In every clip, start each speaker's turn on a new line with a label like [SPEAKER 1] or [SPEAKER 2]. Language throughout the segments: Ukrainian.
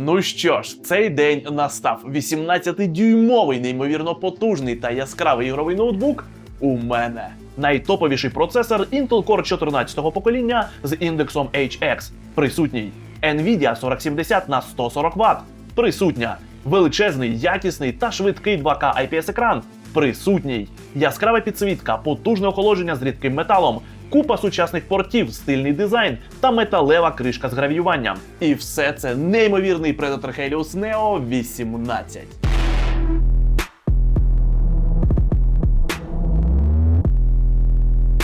[SPEAKER 1] Ну що ж, цей день настав. 18-дюймовий, неймовірно потужний та яскравий ігровий ноутбук у мене. Найтоповіший процесор Intel Core 14-го покоління з індексом HX. Присутній Nvidia 4070 на 140 Вт. Присутня величезний, якісний та швидкий 2К IPS екран. Присутній яскрава підсвітка, потужне охолодження з рідким металом, купа сучасних портів, стильний дизайн та металева кришка з гравіюванням. І все це неймовірний Predator Helios Neo 18.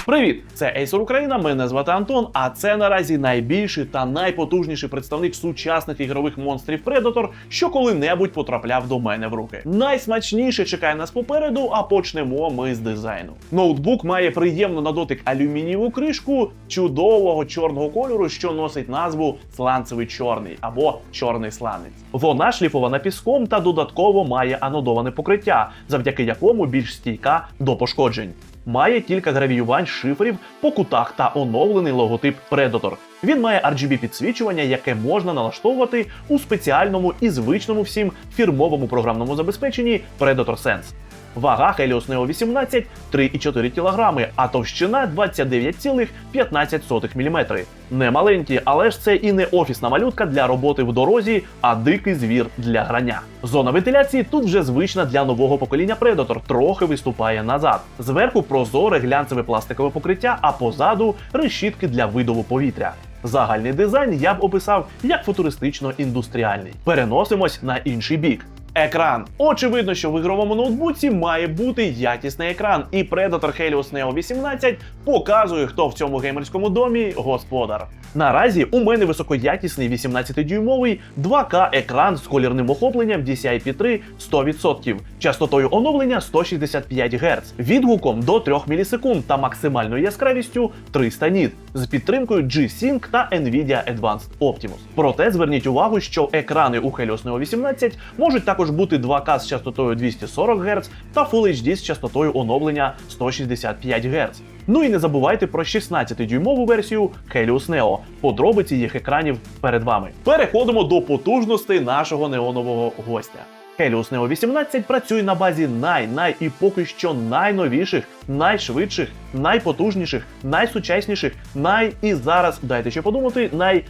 [SPEAKER 1] Привіт, це Acer Україна. Мене звати Антон. А це наразі найбільший та найпотужніший представник сучасних ігрових монстрів Predator, що коли-небудь потрапляв до мене в руки. Найсмачніше чекає нас попереду, а почнемо ми з дизайну. Ноутбук має приємну на дотик алюмінієву кришку чудового чорного кольору, що носить назву сланцевий чорний або чорний сланець. Вона шліфована піском та додатково має анодоване покриття, завдяки якому більш стійка до пошкоджень. Має кілька гравіювань шифрів по кутах та оновлений логотип Predator. Він має RGB підсвічування, яке можна налаштовувати у спеціальному і звичному всім фірмовому програмному забезпеченні Predator Sense. Вага Helios Neo 18 3,4 кг, а товщина 29,15 мм. Не маленькі, але ж це і не офісна малютка для роботи в дорозі, а дикий звір для грання. Зона вентиляції тут вже звична для нового покоління Predator, трохи виступає назад. Зверху прозоре глянцеве пластикове покриття, а позаду решітки для видову повітря. Загальний дизайн я б описав як футуристично-індустріальний. Переносимось на інший бік. Екран. Очевидно, що в ігровому ноутбуці має бути якісний екран, і Predator Helios Neo 18 показує, хто в цьому геймерському домі господар. Наразі у мене високоякісний 18-дюймовий 2К екран з колірним охопленням DCI-P3 100%, частотою оновлення 165 Гц, відгуком до 3 мілісекунд та максимальною яскравістю 300 ніт з підтримкою G-Sync та Nvidia Advanced Optimus. Проте зверніть увагу, що екрани у Helios Neo 18 можуть також бути 2К з частотою 240 Гц та Full HD з частотою оновлення 165 Гц. Ну і не забувайте про 16-дюймову версію Helios Neo. Подробиці їх екранів перед вами. Переходимо до потужностей нашого неонового гостя. Helios Neo 18 працює на базі най-най і поки що найновіших, найшвидших, найпотужніших, найсучасніших, най і зараз дайте ще подумати, най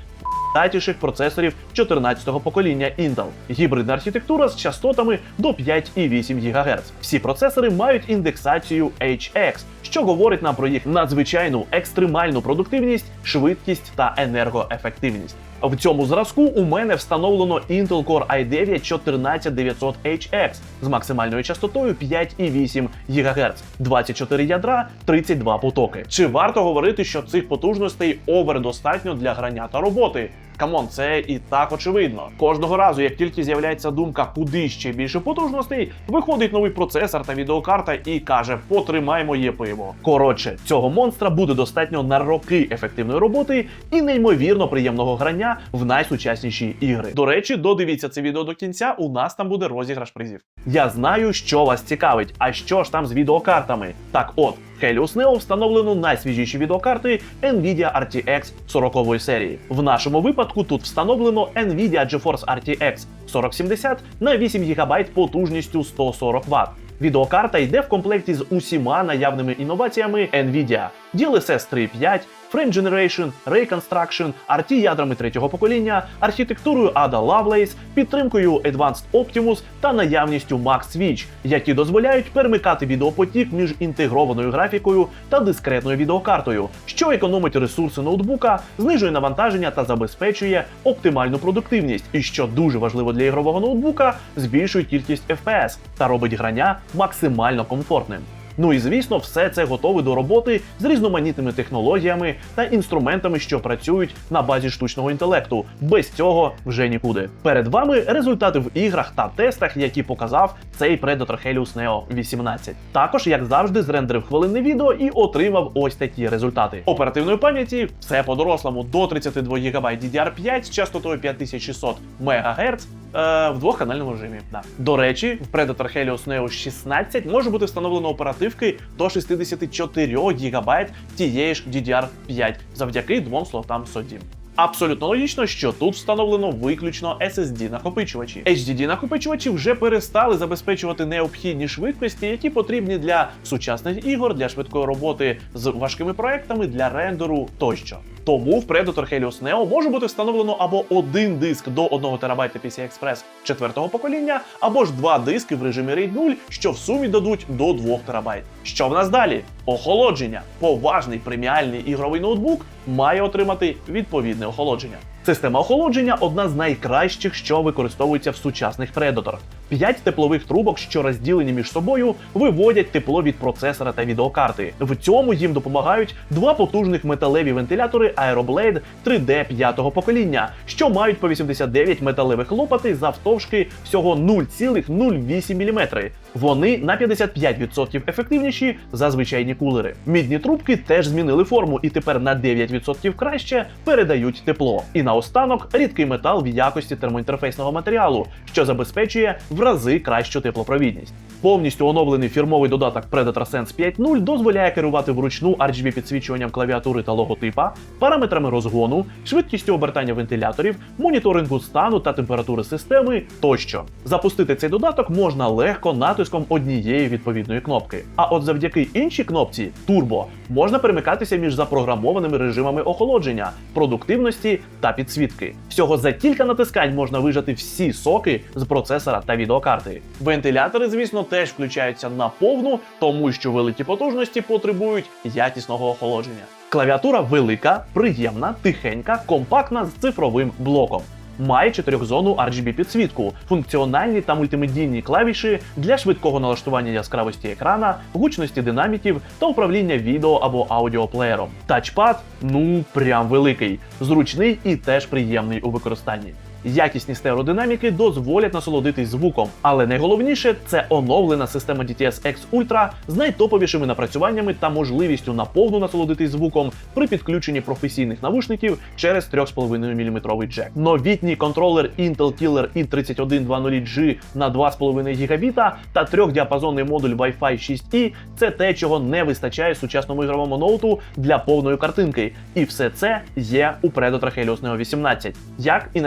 [SPEAKER 1] Татіших процесорів 14-го покоління Intel. Гібридна архітектура з частотами до 5,8 ГГц. Всі процесори мають індексацію HX, що говорить нам про їх надзвичайну екстремальну продуктивність, швидкість та енергоефективність. В цьому зразку у мене встановлено Intel Core i9 14900HX з максимальною частотою 5,8 ГГц, 24 ядра, 32 потоки. Чи варто говорити, що цих потужностей овер достатньо для грання та роботи? Камон, це і так очевидно. Кожного разу, як тільки з'являється думка, куди ще більше потужностей, виходить новий процесор та відеокарта і каже: потримай моє пиво. Коротше, цього монстра буде достатньо на роки ефективної роботи і неймовірно приємного грання в найсучасніші ігри. До речі, додивіться це відео до кінця. У нас там буде розіграш призів. Я знаю, що вас цікавить. А що ж там з відеокартами? Так, от. Helios Neo встановлено найсвіжіші відеокарти Nvidia RTX 40 серії. В нашому випадку тут встановлено Nvidia GeForce RTX 4070 на 8 ГБ потужністю 140 Вт. Відеокарта йде в комплекті з усіма наявними інноваціями Nvidia DLSS 3.5, Frame Generation, Ray Construction, RT ядрами третього покоління, архітектурою Ada Lovelace, підтримкою Advanced Optimus та наявністю Max Switch, які дозволяють перемикати відеопотік між інтегрованою графікою та дискретною відеокартою, що економить ресурси ноутбука, знижує навантаження та забезпечує оптимальну продуктивність, і що дуже важливо для ігрового ноутбука, збільшує кількість FPS та робить грання максимально комфортним. Ну і звісно, все це готове до роботи з різноманітними технологіями та інструментами, що працюють на базі штучного інтелекту. Без цього вже нікуди. Перед вами результати в іграх та тестах, які показав цей Predator Neo 18. Також, як завжди, зрендерив хвилинне відео і отримав ось такі результати. Оперативної пам'яті все по-дорослому до 32 ГБ DDR5 з частотою 5600 МГц е, в двохканальному режимі. Да. До речі, в Predator Helios Neo 16 може бути встановлено оперативки до 64 ГБ тієї ж DDR5 завдяки двом слотам SODIMM. Абсолютно логічно, що тут встановлено виключно SSD накопичувачі. HDD накопичувачі вже перестали забезпечувати необхідні швидкості, які потрібні для сучасних ігор, для швидкої роботи з важкими проектами, для рендеру тощо. Тому в Predator Helios Neo може бути встановлено або один диск до 1 ТБ PCI Express четвертого покоління, або ж два диски в режимі RAID 0, що в сумі дадуть до 2 ТБ. Що в нас далі? Охолодження. Поважний преміальний ігровий ноутбук має отримати відповідне охолодження. Система охолодження одна з найкращих, що використовується в сучасних Predator. П'ять теплових трубок, що розділені між собою, виводять тепло від процесора та відеокарти. В цьому їм допомагають два потужних металеві вентилятори Aeroblade 3D п'ятого покоління, що мають по 89 металевих лопатей завтовшки всього 0,08 мм. Вони на 55% ефективніші за звичайні кулери. Мідні трубки теж змінили форму і тепер на 9% краще передають тепло. І наостанок рідкий метал в якості термоінтерфейсного матеріалу, що забезпечує в рази кращу теплопровідність. Повністю оновлений фірмовий додаток Predator Sense 5.0 дозволяє керувати вручну RGB підсвічуванням клавіатури та логотипа, параметрами розгону, швидкістю обертання вентиляторів, моніторингу стану та температури системи тощо. Запустити цей додаток можна легко натиском однієї відповідної кнопки. А от завдяки іншій кнопці Turbo можна перемикатися між запрограмованими режимами охолодження, продуктивності та підсвітки. Всього за кілька натискань можна вижати всі соки з процесора та відеокарти. Вентилятори, звісно, теж включаються на повну, тому що великі потужності потребують якісного охолодження. Клавіатура велика, приємна, тихенька, компактна з цифровим блоком. Має чотирьохзонну RGB підсвітку, функціональні та мультимедійні клавіші для швидкого налаштування яскравості екрана, гучності динаміків та управління відео або аудіоплеєром. Тачпад ну прям великий, зручний і теж приємний у використанні. Якісні стереодинаміки дозволять насолодитись звуком, але найголовніше це оновлена система DTS X Ultra з найтоповішими напрацюваннями та можливістю наповну насолодитись звуком при підключенні професійних навушників через 3,5 мм джек. Новітній контролер Intel Killer i3120G на 2,5 ГБ та трьохдіапазонний модуль Wi-Fi 6E – це те, чого не вистачає сучасному ігровому ноуту для повної картинки. І все це є у Predator Helios Neo 18, як і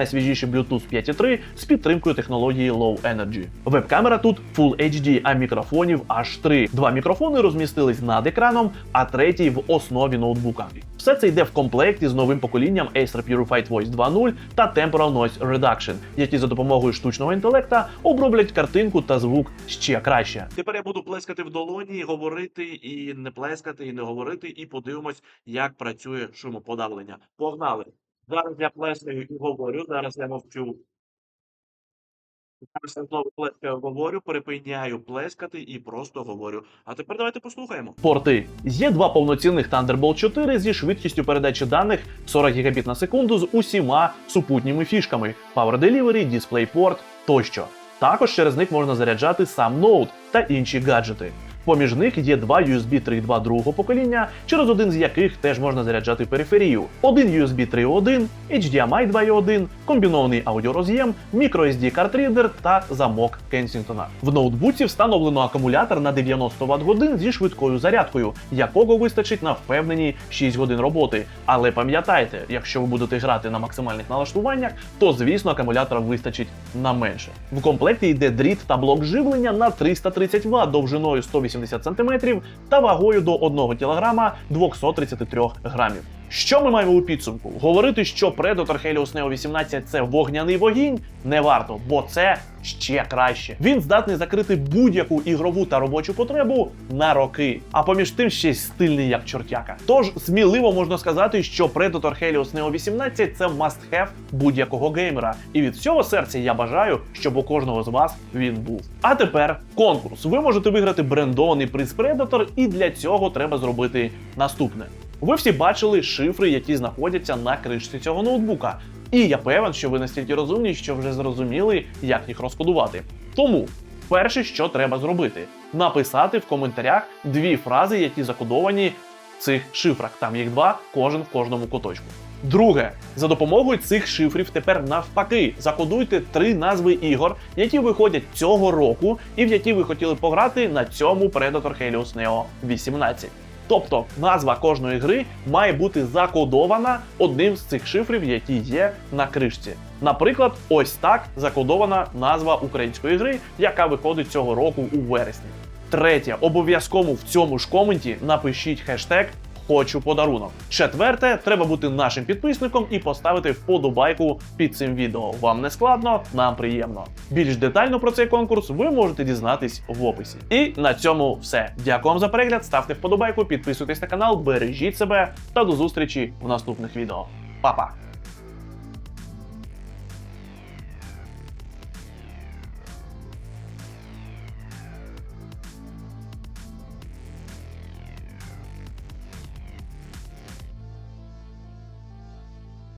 [SPEAKER 1] Bluetooth 5.3 з підтримкою технології Low Energy. Веб-камера тут Full HD, а мікрофонів аж три. Два мікрофони розмістились над екраном, а третій в основі ноутбука. Все це йде в комплекті з новим поколінням Acer Purified Voice 2.0 та Temporal Noise Reduction, які за допомогою штучного інтелекта оброблять картинку та звук ще краще. Тепер я буду плескати в долоні, говорити і не плескати, і не говорити, і подивимось, як працює шумоподавлення. Погнали! Зараз я плескаю і говорю, зараз я мовчу. Зараз я знову плескаю, говорю, припиняю плескати і просто говорю. А тепер давайте послухаємо. Порти. Є два повноцінних Thunderbolt 4 зі швидкістю передачі даних 40 Гбіт на секунду з усіма супутніми фішками: Power Delivery, DisplayPort тощо. Також через них можна заряджати сам ноут та інші гаджети. Поміж них є два USB 3.2 другого покоління, через один з яких теж можна заряджати периферію. Один USB 3.1, HDMI 2.1, комбінований аудіороз'єм, microSD картрідер та замок Кенсінгтона. В ноутбуці встановлено акумулятор на 90 Вт годин зі швидкою зарядкою, якого вистачить на впевнені 6 годин роботи. Але пам'ятайте, якщо ви будете грати на максимальних налаштуваннях, то звісно акумулятора вистачить на менше. В комплекті йде дріт та блок живлення на 330 Вт довжиною 180 см та вагою до 1 кг 233 грамів. Що ми маємо у підсумку? Говорити, що Predator Helios Neo 18 це вогняний вогінь, не варто, бо це ще краще. Він здатний закрити будь-яку ігрову та робочу потребу на роки, а поміж тим ще й стильний як чортяка. Тож сміливо можна сказати, що Predator Helios Neo 18 це must-have будь-якого геймера. І від всього серця я бажаю, щоб у кожного з вас він був. А тепер конкурс. Ви можете виграти брендований приз Predator, і для цього треба зробити наступне. Ви всі бачили шифри, які знаходяться на кришці цього ноутбука. І я певен, що ви настільки розумні, що вже зрозуміли, як їх розкодувати. Тому перше, що треба зробити, написати в коментарях дві фрази, які закодовані в цих шифрах. Там їх два, кожен в кожному куточку. Друге, за допомогою цих шифрів тепер навпаки закодуйте три назви ігор, які виходять цього року, і в які ви хотіли пограти на цьому Predator Helios Neo 18. Тобто назва кожної гри має бути закодована одним з цих шифрів, які є на кришці. Наприклад, ось так закодована назва української гри, яка виходить цього року у вересні. Третє, обов'язково в цьому ж коменті напишіть хештег Хочу подарунок. Четверте, треба бути нашим підписником і поставити вподобайку під цим відео. Вам не складно, нам приємно. Більш детально про цей конкурс ви можете дізнатись в описі. І на цьому все. Дякую вам за перегляд. Ставте вподобайку, підписуйтесь на канал, бережіть себе та до зустрічі в наступних відео. Па-па!